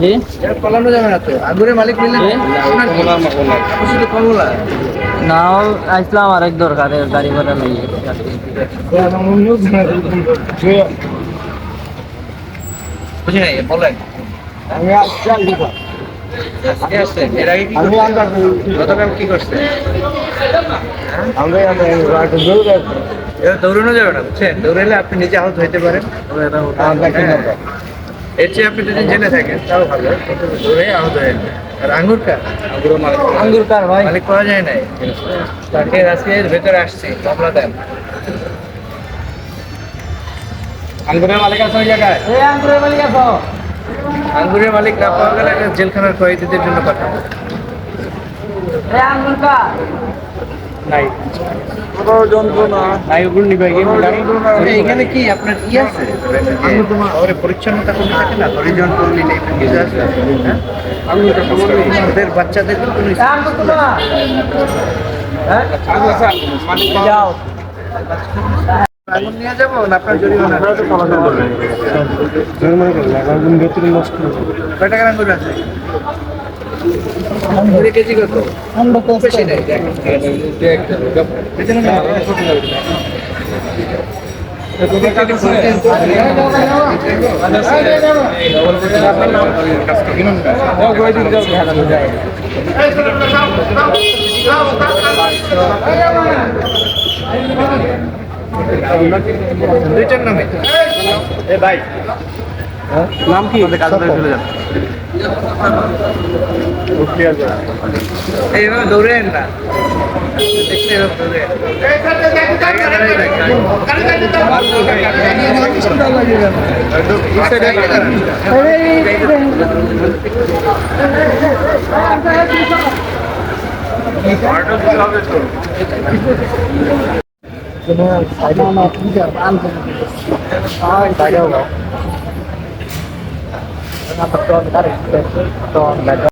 জি। পালানো যাবে না তো। মালিক কমলা? না আসলাম আরেক দরকার গাড়ি ভাড়া নেই। বুঝি নাই বলেন। আমি আসছি আজকে আসছেন? এর আগে কি আমি করছেন? আন্দাজ গতকাল কি করছেন? আমরা আমরা একটা জরুর আছে এবার দৌড়ানো যাবে না বুঝছেন? দৌড়ালে আপনি নিজে আহত হইতে পারেন। হ্যাঁ। করব এর চেয়ে আপনি যদি জেনে থাকেন তাও ভালো। দৌড়ে আহত হয়ে আর আঙ্গুর কার? আঙ্গুর মালিক। আঙ্গুর কার ভাই? মালিক পাওয়া যায় নাই। তাকে আজকে এর ভেতরে আসছে কমলা দেন। আঙ্গুরের মালিক আছে ওই জায়গায়? এই আঙ্গুরের মালিক আছো? আঙ্গুরের মালিক না পাওয়া গেলে একটা জেলখানার কয়েদিদের জন্য পাঠাবো। নাই। যন্ত্রণা। নাই ওগুলো নিবে এখানে কি আপনার কি আছে? শহরে পরিচ্ছন্নতা কর্মী থাকে না? হরিজন কর্মী নেই কিছু আছে? ওদের বাচ্চাদের কোনো হ্যাঁ? যাও। আপনার কেজি কত? বেশি নেই দেখেন দুইটার নামে। নাম কি? চলে যান এইভাবে দৌড়েন না। দেখলে এভাবে দৌড়েন জায়গা